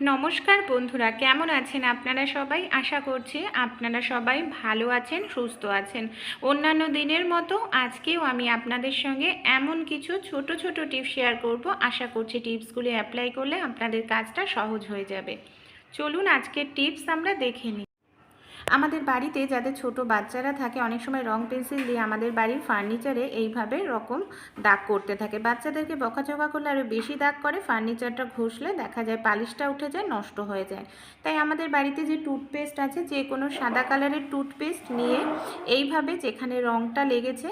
নমস্কার বন্ধুরা, কেমন আছেন আপনারা সবাই? আশা করছি আপনারা সবাই ভালো আছেন, সুস্থ আছেন। অন্যান্য দিনের মতো আজকেও আমি আপনাদের সঙ্গে এমন কিছু ছোট ছোট টিপস শেয়ার করব। আশা করছি টিপসগুলি অ্যাপ্লাই করলে আপনাদের কাজটা সহজ হয়ে যাবে। চলুন আজকের টিপস আমরা দেখে নিই। আমাদের বাড়িতে যাদের ছোট বাচ্চারা থাকে, অনেক সময় রং পেন্সিল দিয়ে আমাদের বাড়ির ফার্নিচারে এইভাবে রকম দাগ করতে থাকে। বাচ্চাদেরকে বকাঝকা করলে আরও বেশি দাগ করে ফার্নিচারটা ঘষলে দেখা যায় পালিশটা উঠে যায়, নষ্ট হয়ে যায়। তাই আমাদের বাড়িতে যে টুথপেস্ট আছে, যে কোনো সাদা কালারের টুথপেস্ট নিয়ে এইভাবে যেখানে রংটা লেগেছে,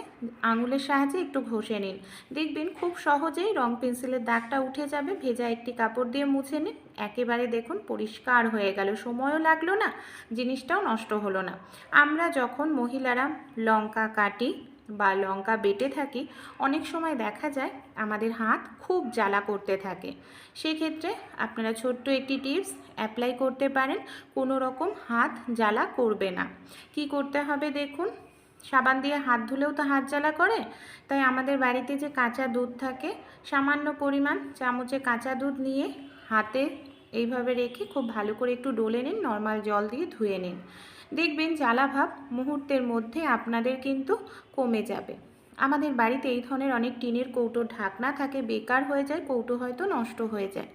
আঙুলের সাহায্যে একটু ঘষে নিন। দেখবেন খুব সহজেই রং পেন্সিলের দাগটা উঠে যাবে, ভেজা একটি কাপড় দিয়ে মুছে নিন। একেবারে দেখুন পরিষ্কার হয়ে গেল। সময়ও লাগল না, জিনিসটাও নষ্ট হলো না। আমরা যখন মহিলারা লঙ্কা কাটি বা লঙ্কা বেটে থাকি, অনেক সময় দেখা যায় আমাদের হাত খুব জ্বালা করতে থাকে। সেক্ষেত্রে আপনারা ছোট্ট একটি টিপস অ্যাপ্লাই করতে পারেন, কোনো রকম হাত জ্বালা করবে না। কি করতে হবে দেখুন, সাবান দিয়ে হাত ধুলেও তো হাত জ্বালা করে। তাই আমাদের বাড়িতে যে কাঁচা দুধ থাকে, সামান্য পরিমাণ চামচে কাঁচা দুধ নিয়ে হাতে এইভাবে রেখে খুব ভালো করে একটু ডলে নিন নর্মাল জল দিয়ে ধুয়ে নিন। দেখবেন জ্বালাভাব মুহূর্তের মধ্যে আপনাদের কিন্তু কমে যাবে। আমাদের বাড়িতে এই ধরনের অনেক টিনের কৌটোর ঢাকনা থাকে, বেকার হয়ে যায়, কৌটো হয়তো নষ্ট হয়ে যায়।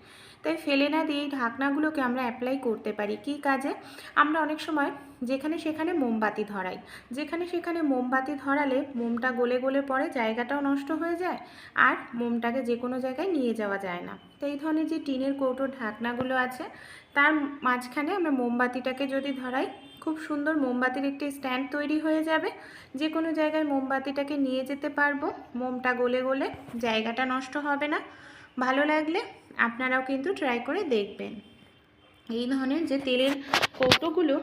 তাই ফেলে না দিয়ে এই ঢাকনাগুলোকে আমরা অ্যাপ্লাই করতে পারি। কী কাজে? আমরা অনেক সময় যেখানে সেখানে মোমবাতি ধরাই। যেখানে সেখানে মোমবাতি ধরালে মোমটা গলে গলে পড়ে, জায়গাটাও নষ্ট হয়ে যায় আর মোমটাকে যে কোনো জায়গায় নিয়ে যাওয়া যায় না। তো এই ধরনের যে টিনের কৌটোর ঢাকনাগুলো আছে, তার মাঝখানে আমরা মোমবাতিটাকে যদি ধরাই খুব সুন্দর মোমবাতির একটি স্ট্যান্ড তৈরি হয়ে যাবে। যে কোনো জায়গায় মোমবাতিটাকে নিয়ে যেতে পারব। মোমটা গলে গলে জায়গাটা নষ্ট হবে না। ভালো লাগলে আপনারাও কিন্তু ট্রাই করে দেখবেন। এই ধরনের যে তেলের কৌটোগুলো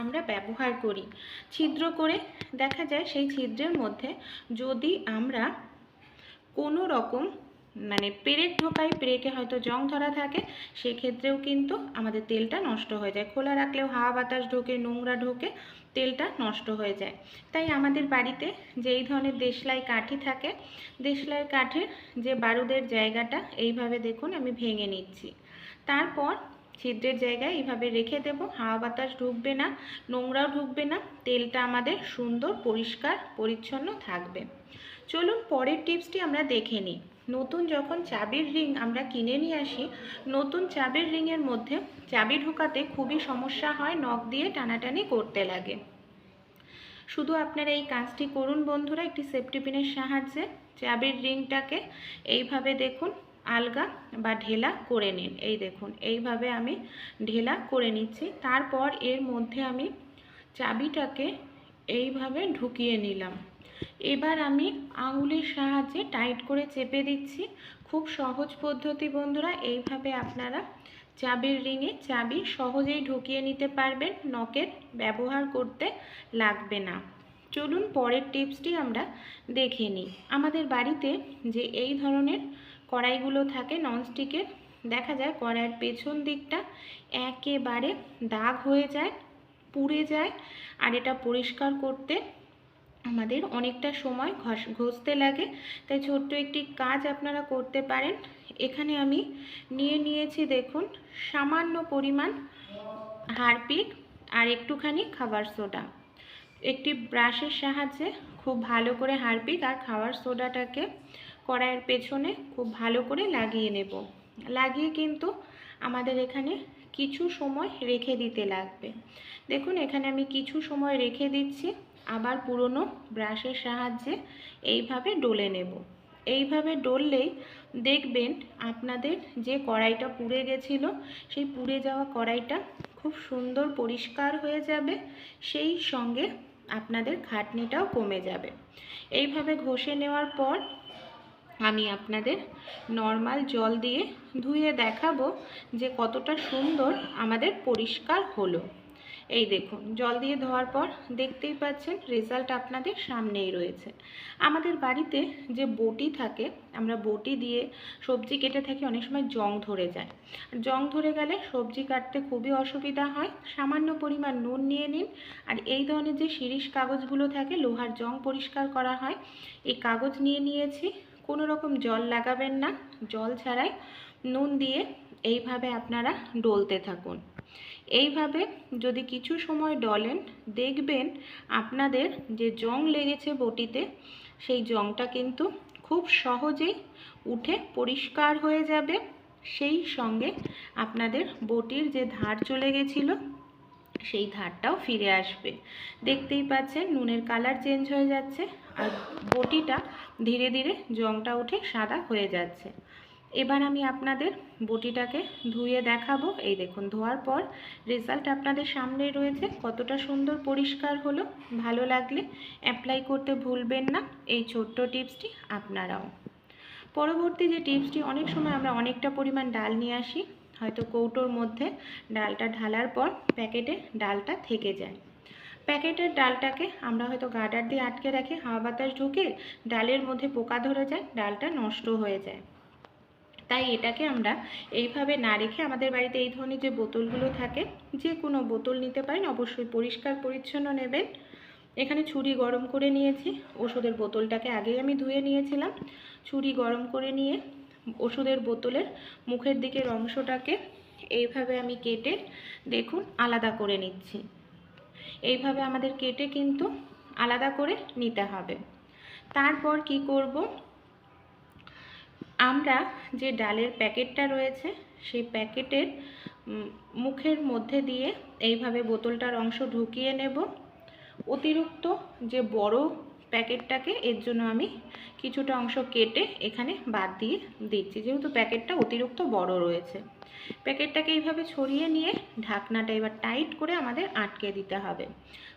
আমরা ব্যবহার করি, ছিদ্র করে দেখা যায় সেই ছিদ্রের মধ্যে যদি আমরা কোনো রকম মানে পেরেক ঢোকাই পেরেকে হয়তো জং ধরা থাকে, সেক্ষেত্রেও কিন্তু আমাদের তেলটা নষ্ট হয়ে যায়। খোলা রাখলেও হাওয়া বাতাস ঢোকে, নোংরা ঢোকে, তেলটা নষ্ট হয়ে যায়। তাই আমাদের বাড়িতে যে এই ধরনের দেশলাই কাঠি থাকে, দেশলাই কাঠের যে বারুদের জায়গাটা, এইভাবে দেখুন আমি ভেঙে নিচ্ছি। তারপর ছিদ্রের জায়গায় এইভাবে রেখে দেব। হাওয়া বাতাস ঢুকবে না, নোংরাও ঢুকবে না, তেলটা আমাদের সুন্দর, পরিষ্কার, পরিচ্ছন্ন থাকবে। চলুন পরের টিপসটি আমরা দেখে নিই। নতুন যখন চাবির রিং আমরা কিনে নিয়ে আসি, নতুন চাবির রিংয়ের মধ্যে চাবি ঢোকাতে খুবই সমস্যা হয়, নখ দিয়ে টানাটানি করতে লাগে। শুধু আপনারা এই কাজটি করুন বন্ধুরা, একটি সেফটি পিনের সাহায্যে চাবির রিংটাকে এইভাবে দেখুন, আলগা বা ঢেলা করে নিন। এই দেখুন, এইভাবে আমি ঢেলা করে নিচ্ছি। তারপর এর মধ্যে আমি চাবিটাকে এইভাবে ঢুকিয়ে নিলাম। এবার আমি আঙুলের সাহায্যে টাইট করে চেপে দিচ্ছি। খুব সহজ পদ্ধতি বন্ধুরা, এইভাবে আপনারা চাবির রিংয়ে চাবি সহজেই ঢুকিয়ে নিতে পারবেন। নকের ব্যবহার করতে লাগবে না। চলুন পরের টিপসটি আমরা দেখে নিই। আমাদের বাড়িতে যে এই ধরনের কড়াইগুলো থাকে ননস্টিকের দেখা যায় কড়াইয়ের পেছন দিকটা একেবারে দাগ হয়ে যায়, পুড়ে যায়, আর এটা পরিষ্কার করতে আমাদের অনেকটা সময় ঘষ, ঘষতে লাগে। তাই ছোট্ট একটি কাজ আপনারা করতে পারেন। এখানে আমি নিয়ে নিয়েছি দেখুন, সামান্য পরিমাণ হারপিক আর একটুখানি খাবার সোডা। একটি ব্রাশের সাহায্যে খুব ভালো করে হারপিক আর খাবার সোডাটাকে কড়াইয়ের পেছনে খুব ভালো করে লাগিয়ে নেব। লাগিয়ে কিন্তু আমাদের এখানে কিছু সময় রেখে দিতে লাগবে। দেখুন, এখানে আমি কিছু সময় রেখে দিচ্ছি। আবার পুরনো ব্রাশের সাহায্যে এইভাবে ডলে নেব। এইভাবে ডললেই দেখবেন আপনাদের যে কড়াইটা পুড়ে গেছিল, সেই পুড়ে যাওয়া কড়াইটা খুব সুন্দর পরিষ্কার হয়ে যাবে, সেই সঙ্গে আপনাদের খাটনিটাও কমে যাবে। এইভাবে ঘষে নেওয়ার পর আমি আপনাদের নর্মাল জল দিয়ে ধুয়ে দেখাবো যে কতটা সুন্দর আমাদের পরিষ্কার হলো। এই দেখুন, জল দিয়ে ধোয়ার পর দেখতেই পাচ্ছেন রেজাল্ট আপনাদের সামনেই রয়েছে। আমাদের বাড়িতে যে বটি থাকে, আমরা বটি দিয়ে সবজি কেটে থাকি, অনেক সময় জং ধরে যায়। জং ধরে গেলে সবজি কাটতে খুবই অসুবিধা হয়। সামান্য পরিমাণ নুন নিয়ে নিন। আর এই ধরনের যে শিরিষ কাগজগুলো থাকে, লোহার জং পরিষ্কার করা হয়। এই কাগজ নিয়ে নিয়েছি। কোনো রকম জল লাগাবেন না। জল ছাড়াই নুন দিয়ে এইভাবে আপনারা ডলতে থাকুন। এইভাবে যদি কিছু সময় ডলেন, দেখবেন আপনাদের যে জং লেগেছে বটিতে, সেই জংটা কিন্তু খুব সহজেই উঠে পরিষ্কার হয়ে যাবে। সেই সঙ্গে আপনাদের বটির যে ধার চলে গেছিল, সেই ধারটাও ফিরে আসবে। দেখতেই পাচ্ছেন নুনের কালার চেঞ্জ হয়ে যাচ্ছে আর বটিটা ধীরে ধীরে জংটা উঠে সাদা হয়ে যাচ্ছে। এবার আমি আপনাদের বটিটাকে ধুয়ে দেখাবো। এই দেখুন, ধোয়ার পর রেজাল্ট আপনাদের সামনে রয়েছে। কতটা সুন্দর পরিষ্কার হলো, ভালো লাগলে অ্যাপ্লাই করতে ভুলবেন না। এই ছোট্ট টিপসটি আপনারাও। পরবর্তী যে টিপসটি, অনেক সময় আমরা অনেকটা পরিমাণ ডাল নিয়ে আসি, হয়তো কৌটোর মধ্যে ডালটা ঢালার পর প্যাকেটে ডালটা থেকে যায়। প্যাকেটের ডালটাকে আমরা হয়তো গার্ডার দিয়ে আটকে রাখি, হাওয়া বাতাস ঢুকে ডালের মধ্যে পোকা ধরে যায়, ডালটা নষ্ট হয়ে যায়। তাই এটাকে আমরা এইভাবে না রেখে আমাদের বাড়িতে এই ধরনের যে বোতলগুলো থাকে, যে কোনো বোতল নিতে পারেন, অবশ্যই পরিষ্কার পরিচ্ছন্ন নেবেন। এখানে ছুরি গরম করে নিয়েছি, ওষুধের বোতলটাকে আগেই আমি ধুয়ে নিয়েছিলাম। ছুরি গরম করে নিয়ে ওষুধের বোতলের মুখের দিকের অংশটাকে এইভাবে আমি কেটে দেখুন আলাদা করে নিচ্ছি। এইভাবে আমাদের কেটে কিন্তু আলাদা করে নিতে হবে। তারপর কি করব? আমরা যে ডালের প্যাকেটটা রয়েছে, সেই প্যাকেটের মুখের মধ্যে দিয়ে এইভাবে বোতলটার অংশ ঢুকিয়ে নেব। অতিরিক্ত যে বড় প্যাকেটটাকে, এর জন্য আমি কিছুটা অংশ কেটে এখানে বাদ দিয়ে দিচ্ছি। যেহেতু প্যাকেটটা অতিরিক্ত বড় রয়েছে। প্যাকেটটাকে এইভাবে ছড়িয়ে নিয়ে ঢাকনাটা এবার টাইট করে আমাদের আটকে দিতে হবে।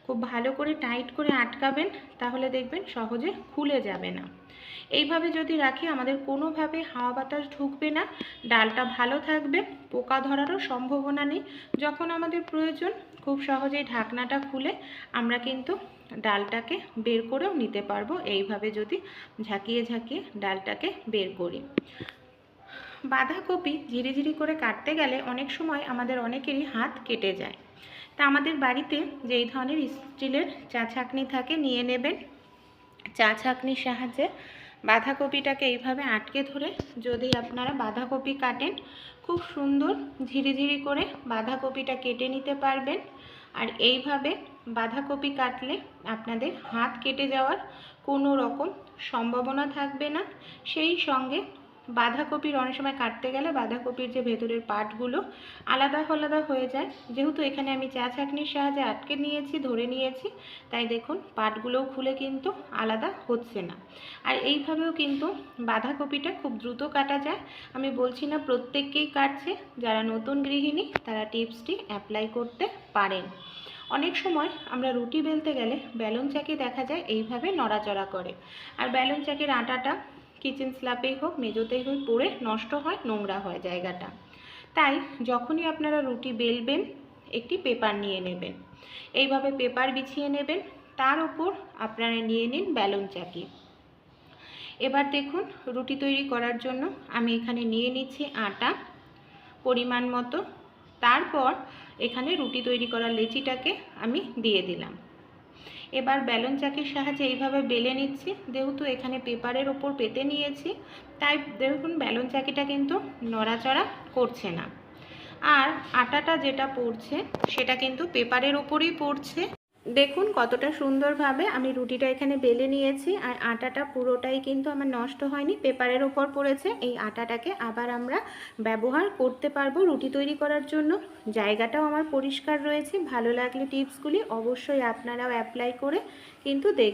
খুব ভালো করে টাইট করে আটকাবেন, তাহলে দেখবেন সহজে খুলে যাবে না। এইভাবে যদি রাখি, আমাদের কোনোভাবে হাওয়া বাতাস ঢুকবে না, ডালটা ভালো থাকবে, পোকা ধরারও সম্ভাবনা নেই। যখন আমাদের প্রয়োজন, খুব সহজেই ঢাকনাটা খুলে আমরা কিন্তু ডালটাকে বের করেও নিতে পারব। এইভাবে যদি ঝাঁকিয়ে ঝাঁকিয়ে ডালটাকে বের করি। বাঁধাকপি ঝিরি ঝিরি করে কাটতে গেলে অনেক সময় আমাদের অনেকেরই হাত কেটে যায়। তা আমাদের বাড়িতে যেই ধরনের স্টিলের চা ছাঁকনি থাকে, নিয়ে নেবেন। চা ছাঁকনির সাহায্যে বাঁধাকপিটাকে এইভাবে আটকে ধরে যদি আপনারা বাঁধাকপি কাটেন, খুব সুন্দর ঝিরি ঝিরি করে বাঁধাকপিটা কেটে নিতে পারবেন। আর এইভাবে বাঁধাকপি কাটলে আপনাদের হাত কেটে যাওয়ার কোনো রকম সম্ভাবনা থাকবে না। সেই সঙ্গে বাঁধাকপির অনেক সময় কাটতে গেলে বাঁধাকপির যে ভেতরের পাটগুলো আলাদা আলাদা হয়ে যায়। যেহেতু এখানে আমি চা ছাঁকনির সাহায্যে আটকে নিয়েছি, ধরে নিয়েছি, তাই দেখুন পাটগুলোও খুলে কিন্তু আলাদা হচ্ছে না। আর এইভাবেও কিন্তু বাঁধাকপিটা খুব দ্রুত কাটা যায়। আমি বলছি না প্রত্যেককেই কাটছে, যারা নতুন গৃহিণী তারা টিপসটি অ্যাপ্লাই করতে পারেন। অনেক সময় আমরা রুটি বেলতে গেলে ব্যালন চাকি দেখা যায় এইভাবে নড়াচড়া করে। আর ব্যালন চাকির আটাটা কিচেন স্ল্যাপেই হোক, মেজোতেই হোক, পড়ে নষ্ট হয়, নোংরা হয় জায়গাটা। তাই যখনই আপনারা রুটি বেলবেন, একটি পেপার নিয়ে নেবেন। এইভাবে পেপার বিছিয়ে নেবেন, তার উপর আপনারা নিয়ে নিন ব্যালন চাকি। এবার দেখুন রুটি তৈরি করার জন্য আমি এখানে নিয়ে নিচ্ছি আটা পরিমাণ মতো। তারপর এখানে রুটি তৈরি করার লেচিটাকে আমি দিয়ে দিলাম। এবার ব্যালন চাকির সাহায্যে এইভাবে বেলে নিচ্ছি। যেহেতু এখানে পেপারের ওপর পেতে নিয়েছি, তাই দেখুন ব্যালন চাকিটা কিন্তু নড়াচড়া করছে না। আর আটাটা যেটা পড়ছে, সেটা কিন্তু পেপারের ওপরেই পড়ছে। দেখুন কতটা সুন্দরভাবে আমি রুটিটা এখানে বেলে নিয়েছি আর আটাটা পুরোটাই কিন্তু আমার নষ্ট হয়নি, পেপারের ওপর পড়েছে। এই আটাটাকে আবার আমরা ব্যবহার করতে পারব রুটি তৈরি করার জন্য। জায়গাটাও আমার পরিষ্কার রয়েছে, ভালো লাগলে টিপসগুলি অবশ্যই আপনারাও অ্যাপ্লাই করে কিন্তু দেখ